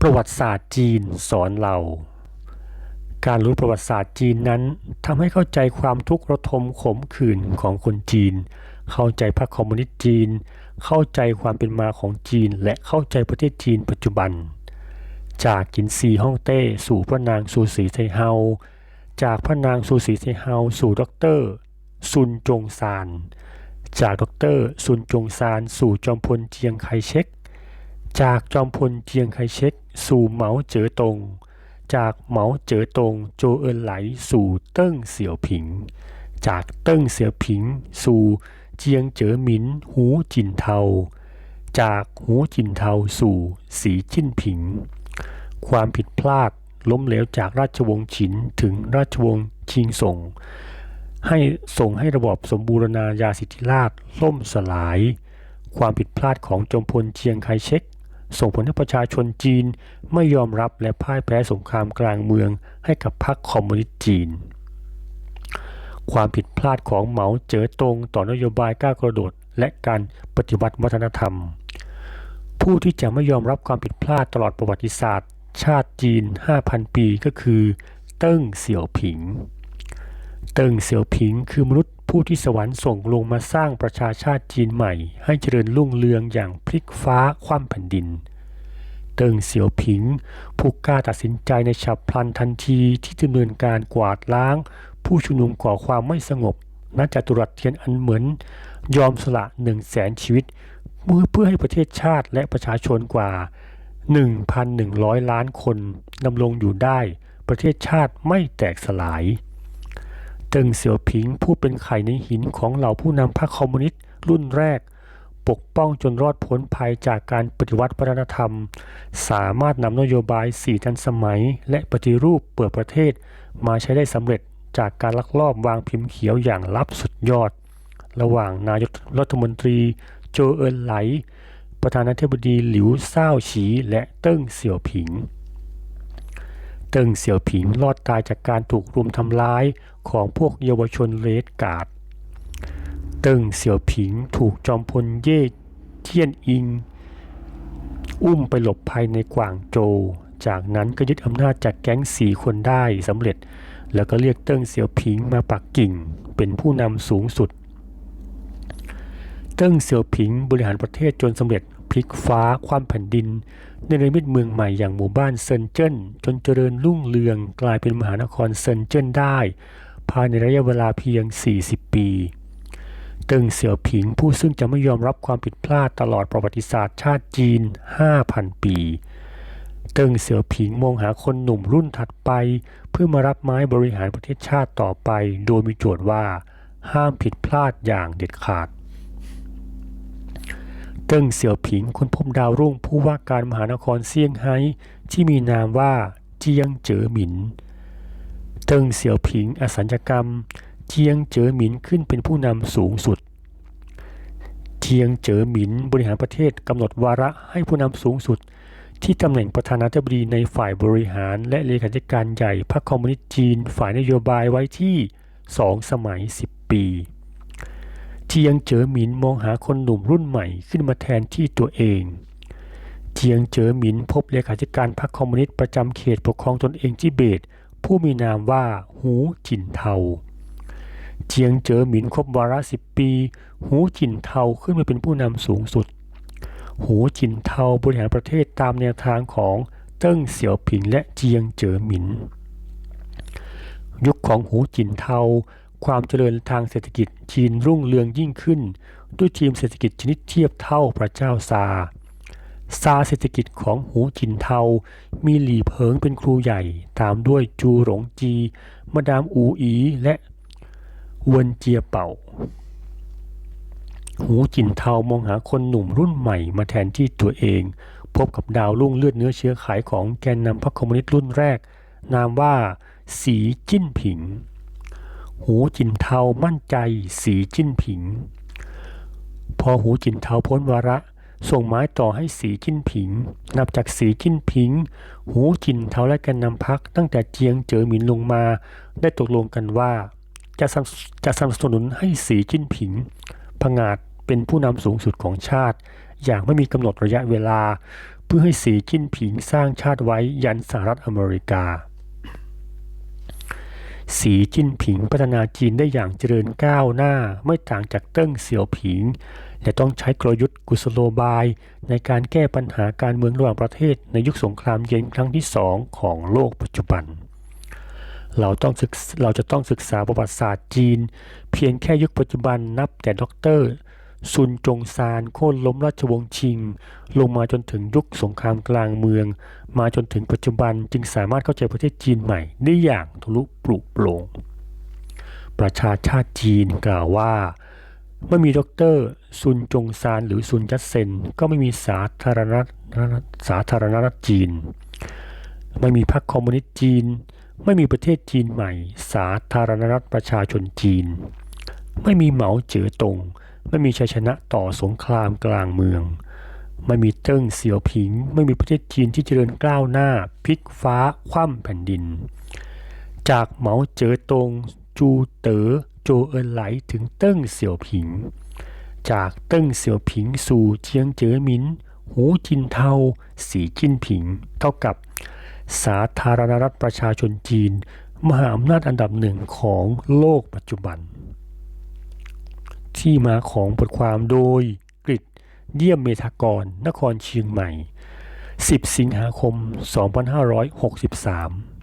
ประวัติศาสตร์จีนสอนเรา การรู้ประวัติศาสตร์จีนนั้นทำให้เข้าใจความทุกข์ระทมขมขื่นของคนจีน เข้าใจพรรคคอมมิวนิสต์จีน เข้าใจความเป็นมาของจีน และเข้าใจประเทศจีนปัจจุบัน จากกินซีฮ่องเต้สู่พระนางซูสีไทเฮา จากพระนางซูสีไทเฮาสู่ด็อกเตอร์ซุนจงซาน จากด็อกเตอร์ซุนจงซานสู่จอมพลเจียงไคเชก จากจอมพลเจียงไคเชกสู่เหมาเจ๋อตง จากเหมาเจ๋อตงโจเอินไหลสู่เติ้งเสี่ยวผิง จากเติ้งเสี่ยวผิง สู่เจียงเจ๋อหมินหูจินเทา จากหูจินเทาสู่สีจิ้นผิง ความผิดพลาดล้มเหลวจากราชวงศ์ฉินถึงราชวงศ์ชิงส่ง ให้ส่งให้ระบอบสมบูรณาญาสิทธิราชล่มสลาย ความผิดพลาดของจอมพลเชียงไคเชก ส่งผลให้ประชาชนจีนไม่ยอมรับและพ่ายแพ้สงครามกลางเมืองให้กับพรรคคอมมิวนิสต์จีน ความผิดพลาดของเหมาเจ๋อตงต่อนโยบายก้าวกระโดด และการปฏิวัติวัฒนธรรม ผู้ที่จะไม่ยอมรับความผิดพลาดตลอดประวัติศาสตร์ ชาติจีน 5,000 ปีก็คือ เติ้งเสี่ยวผิง เติ้งเสี่ยวผิงคือมนุษย์ผู้ที่สวรรค์ส่งลงมาสร้างประชาชาติจีนใหม่ ให้เจริญรุ่งเรืองอย่างพลิกฟ้าคว่ำแผ่นดิน เติ้งเสี่ยวผิง ผู้กล้าตัดสินใจในฉับพลันทันทีที่ดำเนินการกวาดล้าง ผู้ชุมนุมก่อความไม่สงบณจตุรัสเทียนอันเหมือน ยอมสละหนึ่งแสนชีวิตเมื่อเพื่อให้ประเทศชาติและประชาชนกว่า 1,100 ล้านคนดำรงอยู่ได้ ประเทศชาติไม่แตกสลาย เติงเสี่ยวผิงผู้เป็นไข่ในหินของเหล่าผู้นำพรรคคอมมิวนิสต์รุ่นแรก ปกป้องจนรอดพ้นภัยจากการปฏิวัติวัฒนธรรม สามารถนำนโยบายสี่ทันสมัย และปฏิรูปเปิดประเทศ มาใช้ได้สำเร็จจากการลักลอบวางพิมพ์เขียวอย่างลับสุดยอด ระหว่างนายกรัฐมนตรีโจเอินไหล ประธานาธิบดีหลิวเซ่าฉีและเติ้งเสี่ยวผิง เติ้งเสี่ยวผิงรอดตายจากการถูกรุมทำร้ายของพวกเยาวชนเรดการ์ด เติ้งเสี่ยวผิงถูกจอมพลเย่เทียนอิง อุ้มไปหลบภัยในกวางโจว จากนั้นก็ยึดอำนาจจากแก๊งสี่คนได้สำเร็จ แล้วก็เรียกเติ้งเสี่ยวผิงมาปักกิ่งเป็นผู้นำสูงสุด เติ้งเสี่ยวผิงบริหารประเทศจนสำเร็จ พลิกฟ้าความแผ่นดินในระมิดเมืองใหม่อย่างหมู่บ้านเซินเจิ้นจนเจริญรุ่งเรืองกลายเป็นมหานครเซินเจิ้นได้ ภายในระยะเวลาเพียง 40 ปีเติงเสี่ยวผิงผู้ซึ่งจะไม่ยอมรับความผิดพลาดตลอดประวัติศาสตร์ชาติจีน 5,000 ปี เติงเสี่ยวผิงมองหาคนหนุ่มรุ่นถัดไป เพื่อมารับไม้บริหารประเทศชาติต่อไป โดยมีโจทย์ว่า ห้ามผิดพลาดอย่างเด็ดขาด เติ้งเสี่ยวผิงค้นพบดาวรุ่งผู้ว่าการมหานครเซี่ยงไฮ้ที่มีนามว่าเจียงเจ๋อหมิน เติ้งเสี่ยวผิงอสัญญกรรม เจียงเจ๋อหมินขึ้นเป็นผู้นำสูงสุด เจียงเจ๋อหมินบริหารประเทศกำหนดวาระให้ผู้นำสูงสุด ที่ตำแหน่งประธานาธิบดีในฝ่ายบริหาร และเลขาธิการใหญ่พรรคคอมมิวนิสต์จีน ฝ่ายนโยบายไว้ที่สองสมัย 10 ปี เจียงเจ๋อหมินมองหาคนหนุ่มรุ่นใหม่ขึ้นมาแทนที่ตัวเองเจียงเจ๋อหมินพบเลขาธิการพรรคคอมมิวนิสต์ประจำเขตปกครองตนเองทิเบต ผู้มีนามว่าหูจินเทาเจียงเจ๋อหมินครบวาระสิบปี หูจินเทาขึ้นมาเป็นผู้นำสูงสุด หูจินเทาบริหารประเทศตามแนวทางของเติ้งเสี่ยวผิงและเจียงเจ๋อหมิน ยุคของหูจินเทา ความเจริญทางเศรษฐกิจจีนรุ่งเรืองยิ่งขึ้น ด้วยทีมเศรษฐกิจชนิดเทียบเท่าพระเจ้าซา ซาเศรษฐกิจของหูจินเทา มีหลี่เพิงเป็นครูใหญ่ ตามด้วยจูหลงจี มาดามอูอีและเวินเจียเป่า หูจินเทามองหาคนหนุ่มรุ่นใหม่มาแทนที่ตัวเอง พบกับดาวรุ่งเลือดเนื้อเชื้อไขของแกนนำพรรคคอมมิวนิสต์รุ่นแรก นามว่าสีจิ้นผิง หูจินเทามั่นใจสีจิ้นผิง พอหูจินเทาพ้นวาระส่งไม้ต่อให้สีจิ้นผิง นับจากสีจิ้นผิง หูจินเทาและแกนนำพักตั้งแต่เจียงเจ๋อหมินลงมา ได้ตกลงกันว่า จะจะสนับสนุนให้สีจิ้นผิงผงาดเป็นผู้นำสูงสุดของชาติ อย่างไม่มีกำหนดระยะเวลา เพื่อให้สีจิ้นผิงสร้างชาติไว้ยันสหรัฐอเมริกา สีจิ้นผิงพัฒนาจีนได้อย่างเจริญก้าวหน้าไม่ต่างจากเติ้งเสี่ยวผิง และต้องใช้กลยุทธ์กุศโลบาย ในการแก้ปัญหาการเมืองระหว่างประเทศในยุคสงครามเย็นครั้งที่สองของโลกปัจจุบัน เราต้องศึกเราจะต้องศึกษาประวัติศาสตร์จีน เพียงแค่ยุคปัจจุบันนับแต่ด็อกเตอร์ ซุนจงซานโค่นล้มราชวงศ์ชิง ลงมาจนถึงยุคสงครามกลางเมือง มาจนถึงปัจจุบันจึงสามารถเข้าใจประเทศจีนใหม่ได้อย่างทะลุปลุกโปร่งประชาชาติจีนกล่าวว่าเมื่อมีดอกเตอร์ซุนจงซานหรือซุนยัตเซนก็ไม่มีสาธารณรัฐสาธารณรัฐจีน ไม่มีพรรคคอมมิวนิสต์จีน ไม่มีประเทศจีนใหม่ สาธารณรัฐประชาชนจีน ไม่มีเหมาเจ๋อตง ไม่มีชัยชนะต่อสงครามกลางเมือง ไม่มีเติ้งเสี่ยวผิง ไม่มีประเทศจีนที่เจริญก้าวหน้าพลิกฟ้าคว่ำแผ่นดิน จากเหมาเจ๋อตง จูเต๋อโจเอินไหลถึงเติ้งเสี่ยวผิง จากเติ้งเสี่ยวผิงสู่เจียงเจ๋อหมินหูจินเทาสีจิ้นผิง เท่ากับสาธารณรัฐประชาชนจีน มหาอำนาจอันดับหนึ่งของโลกปัจจุบัน ที่มาของบทความโดยกริดเยี่ยมเมธากร นครเชียงใหม่ 10 สิงหาคม 2563